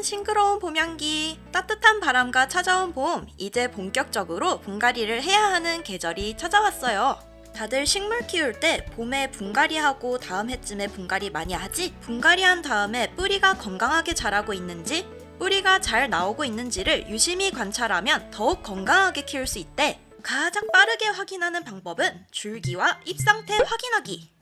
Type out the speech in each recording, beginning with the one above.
짠! 싱그러운 봄향기. 따뜻한 바람과 찾아온 봄. 이제 본격적으로 분갈이를 해야 하는 계절이 찾아왔어요. 다들 식물 키울 때 봄에 분갈이하고 다음 해쯤에 분갈이 많이 하지? 분갈이한 다음에 뿌리가 건강하게 자라고 있는지, 뿌리가 잘 나오고 있는지를 유심히 관찰하면 더욱 건강하게 키울 수 있대. 가장 빠르게 확인하는 방법은 줄기와 잎 상태 확인하기.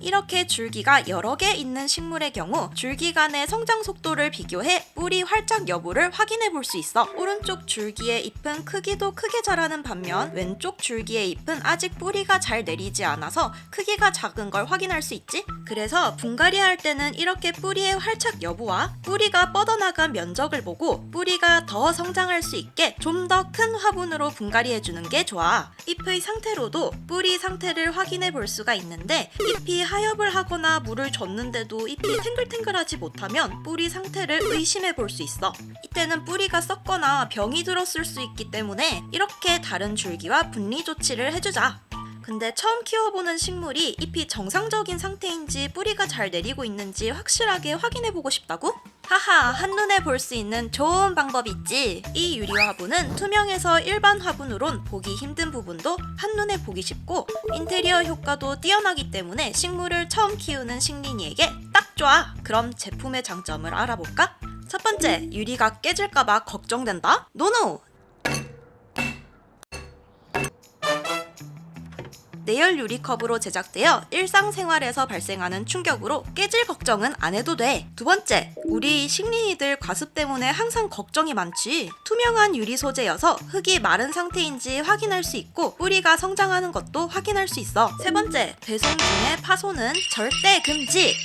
이렇게 줄기가 여러 개 있는 식물의 경우 줄기 간의 성장 속도를 비교해 뿌리 활짝 여부를 확인해 볼 수 있어. 오른쪽 줄기의 잎은 크기도 크게 자라는 반면 왼쪽 줄기의 잎은 아직 뿌리가 잘 내리지 않아서 크기가 작은 걸 확인할 수 있지. 그래서 분갈이 할 때는 이렇게 뿌리의 활착 여부와 뿌리가 뻗어나간 면적을 보고 뿌리가 더 성장할 수 있게 좀 더 큰 화분으로 분갈이해 주는 게 좋아. 잎의 상태로도 뿌리 상태를 확인해 볼 수가 있는데 잎이 하엽을 하거나 물을 줬는데도 잎이 탱글탱글하지 못하면 뿌리 상태를 의심해 볼 수 있어. 이때는 뿌리가 썩거나 병이 들었을 수 있기 때문에 이렇게 다른 줄기와 분리 조치를 해주자. 근데 처음 키워보는 식물이 잎이 정상적인 상태인지 뿌리가 잘 내리고 있는지 확실하게 확인해보고 싶다고? 하하, 한눈에 볼 수 있는 좋은 방법 있지. 이 유리 화분은 투명해서 일반 화분으론 보기 힘든 부분도 한눈에 보기 쉽고 인테리어 효과도 뛰어나기 때문에 식물을 처음 키우는 식민이에게 딱 좋아. 그럼 제품의 장점을 알아볼까? 첫 번째, 유리가 깨질까봐 걱정된다? 노노! 내열 유리컵으로 제작되어 일상생활에서 발생하는 충격으로 깨질 걱정은 안 해도 돼. 두 번째, 우리 식린이들 과습 때문에 항상 걱정이 많지. 투명한 유리 소재여서 흙이 마른 상태인지 확인할 수 있고 뿌리가 성장하는 것도 확인할 수 있어. 세 번째, 배송 중에 파손은 절대 금지.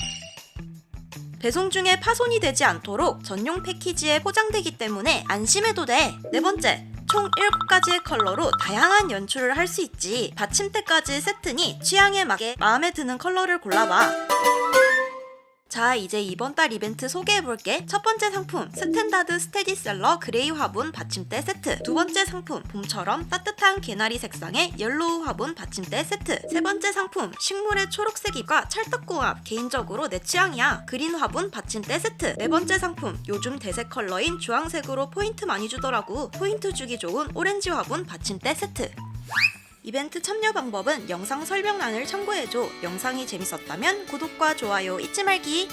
배송 중에 파손이 되지 않도록 전용 패키지에 포장되기 때문에 안심해도 돼. 네 번째, 총 7가지의 컬러로 다양한 연출을 할 수 있지. 받침대까지 세트니 취향에 맞게 마음에 드는 컬러를 골라봐. 자, 이제 이번 달 이벤트 소개해볼게. 첫 번째 상품, 스탠다드 스테디셀러 그레이 화분 받침대 세트. 두 번째 상품, 봄처럼 따뜻한 개나리 색상의 옐로우 화분 받침대 세트. 세 번째 상품, 식물의 초록색 잎과 찰떡궁합. 개인적으로 내 취향이야. 그린 화분 받침대 세트. 네 번째 상품, 요즘 대세 컬러인 주황색으로 포인트 많이 주더라고. 포인트 주기 좋은 오렌지 화분 받침대 세트. 이벤트 참여 방법은 영상 설명란을 참고해줘. 영상이 재밌었다면 구독과 좋아요 잊지 말기.